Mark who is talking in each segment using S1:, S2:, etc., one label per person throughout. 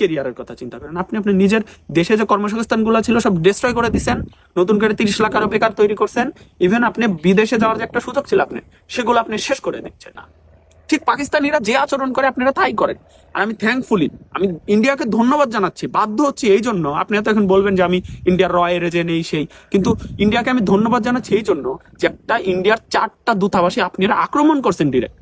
S1: কেরিয়ারের কথা চিন্তা করেন। আপনি আপনি নিজের দেশে যে কর্মসংস্থানগুলো ছিল সব ডিস্ট্রয় করে দিচ্ছেন নতুন করে তিরিশ লাখ আরও বেকার তৈরি করছেন ইভেন আপনি বিদেশে যাওয়ার যে একটা সুযোগ ছিল আপনি সেগুলো আপনি শেষ করে দিচ্ছেন না। ঠিক পাকিস্তানিরা যে আচরণ করে আপনারা তাই করেন। আর আমি থ্যাঙ্কফুলি আমি ইন্ডিয়াকে ধন্যবাদ জানাচ্ছি, বাধ্য হচ্ছি এই জন্য। আপনি হয়তো এখন বলবেন যে আমি ইন্ডিয়ার রয়ের যে নেই সেই, কিন্তু ইন্ডিয়াকে আমি ধন্যবাদ জানাচ্ছি এই জন্য যে একটা ইন্ডিয়ার চারটা দূতাবাসে আপনারা আক্রমণ করছেন ডিরেক্ট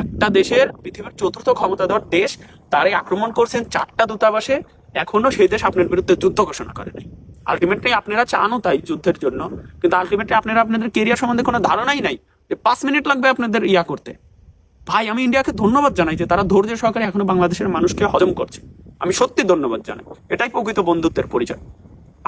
S1: একটা দেশের পৃথিবীর চতুর্থ ক্ষমতাধর দেশ তারাই আক্রমণ করছেন চারটা দূতাবাসে, এখনও সেই দেশ আপনার বিরুদ্ধে যুদ্ধ ঘোষণা করে নাই। আলটিমেটলি আপনারা চানও তাই যুদ্ধের জন্য, কিন্তু আলটিমেটলি আপনারা আপনাদের কেরিয়ার সম্বন্ধে কোনো ধারণাই নাই যে পাঁচ মিনিট লাগবে আপনাদের ইয়া করতে। ভাই, আমি ইন্ডিয়াকে ধন্যবাদ জানাই যে তারা ধৈর্য সহকারে এখনও বাংলাদেশের মানুষকে হজম করছে। আমি সত্যি ধন্যবাদ জানাই। এটাই প্রকৃত বন্ধুত্বের পরিচয়।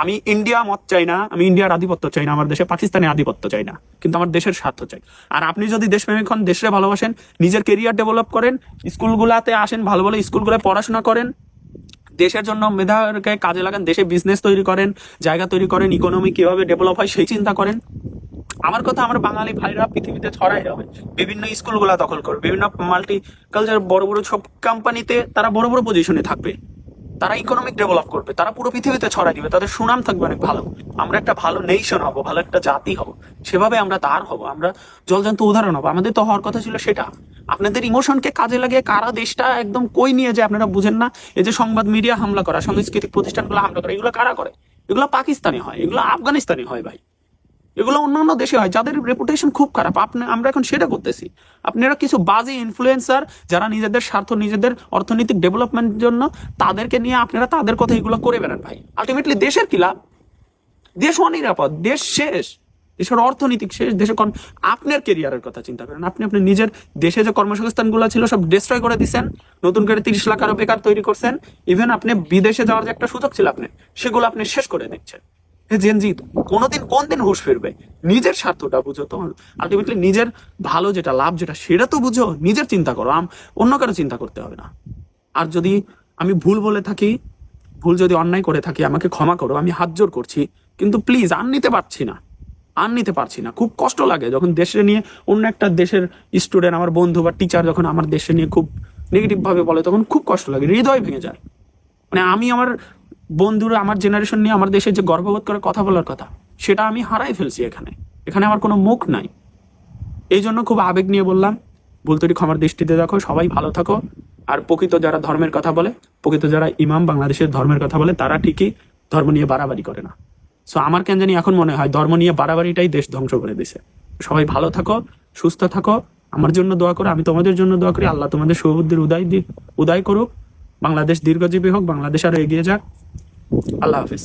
S1: আমি ইন্ডিয়া মত চাই না, আমি ইন্ডিয়ার আধিপত্য চাই না, আমার দেশে পাকিস্তানের আধিপত্য চাই না, কিন্তু আমার দেশের স্বার্থ চাই। আর আপনি যদি দেশপ্রেমিক হন দেশে ভালোবাসেন, নিজের কেরিয়ার ডেভেলপ করেন, স্কুলগুলাতে আসেন ভালো ভালো স্কুলগুলোয় পড়াশোনা করেন, দেশের জন্য মেধাকে কাজে লাগান, দেশে বিজনেস তৈরি করেন, জায়গা তৈরি করেন ইকোনমি কীভাবে ডেভেলপ হয় সেই চিন্তা করেন। আমার কথা আমার বাঙালি ভাইরা পৃথিবীতে ছড়াই যাবে বিভিন্ন স্কুলগুলা দখল করবে বিভিন্ন মাল্টি কালচার বড় বড় সব কোম্পানিতে তারা বড় বড় পজিশনে থাকবে। তারা ইকোনমিক ডেভেলপ করবে, তারা পুরো পৃথিবীতে ছড়াই দিবে, তাদের সুনাম থাকবে অনেক ভালো। আমরা একটা ভালো নেশন হব, ভালো একটা জাতি হব, সেভাবে আমরা তার হব, আমরা জলজান্ত উদাহরণ হব। আমাদের তো হওয়ার কথা ছিল সেটা। আপনাদের ইমোশনকে কাজে লাগিয়ে কারা দেশটা একদম কই নিয়ে যায় আপনারা বুঝেন না? এই যে সংবাদ মিডিয়া হামলা করা, সাংস্কৃতিক প্রতিষ্ঠানগুলো হামলা করা, এগুলো কারা করে? এগুলো পাকিস্তানি হয়, এগুলো আফগানিস্তানি হয় ভাই। এগুলো অন্যান্য দেশে হয়, যাদের রেপুটেশন খুব খারাপ। আপনি, আমরা এখন সেটা করতেছি। আপনারা কিছু বাজে ইনফ্লুয়েন্সার যারা নিজেদের স্বার্থ, নিজেদের অর্থনৈতিক ডেভেলপমেন্টের জন্য তাদেরকে নিয়ে আপনারা তাদের কথা এগুলো করে বেড়ান ভাই। আলটিমেটলি দেশের কি লাভ? দেশ অনিরাপদ, দেশ শেষ। দেশের অর্থনৈতিক শেষ কর্ম আপনার কেরিয়ারের কথা চিন্তা করেন। আপনি আপনি নিজের দেশে যে কর্মসংস্থানগুলো ছিল সব ডিস্ট্রয় করে দিচ্ছেন নতুন করে তিরিশ লাখ আরও বেকার তৈরি করছেন ইভেন আপনি বিদেশে যাওয়ার যে একটা সুযোগ ছিল আপনি সেগুলো আপনি শেষ করে দিচ্ছেন। হে জেনজিৎ কোনোদিন কোন দিন হুশ ফিরবে? নিজের স্বার্থটা বুঝো তো। আলটিমেটলি নিজের ভালো যেটা লাভ যেটা সেটা তো বুঝো। নিজের চিন্তা করো। আম অন্য কারও চিন্তা করতে হবে না। আর যদি আমি ভুল বলে থাকি ভুল যদি অন্যায় করে থাকি আমাকে ক্ষমা করো। আমি হাত জোর করছি। কিন্তু প্লিজ আর নিতে পারছি না। আর নিতে পারছি না। খুব কষ্ট লাগে যখন দেশে নিয়ে অন্য একটা দেশের স্টুডেন্ট আমার বন্ধু বা টিচার যখন আমার দেশে নিয়ে খুব নেগেটিভ ভাবে বলে তখন খুব কষ্ট লাগে। হৃদয় ভেঙে যায়। মানে আমি আমার বন্ধুরা আমার জেনারেশন নিয়ে আমার দেশে যে গর্ববোধ করে কথা বলার কথা, সেটা আমি হারাই ফেলছি এখানে। এখানে আমার কোনো মুখ নাই। এই জন্য খুব আবেগ নিয়ে বললাম, ভুল তৈরি ক্ষমার দৃষ্টিতে দেখো, সবাই ভালো থাকো। আর প্রকৃত যারা ধর্মের কথা বলে, প্রকৃত যারা ইমাম বাংলাদেশের ধর্মের কথা বলে, তারা ঠিকই ধর্ম নিয়ে বাড়াবাড়ি করে না। সো আমার কেন জানি এখন মনে হয় ধর্ম নিয়ে বাড়াবাড়িটাই দেশ ধ্বংস করে দিছে। সবাই ভালো থাকো, সুস্থ থাকো, আমার জন্য দোয়া করো, আমি তোমাদের জন্য দোয়া করি, আল্লাহ তোমাদের সুবুদ্ধির উদয় উদয় করুক। বাংলাদেশ দীর্ঘজীবী হোক, বাংলাদেশ আরও এগিয়ে যাক। আল্লাহ হাফিজ।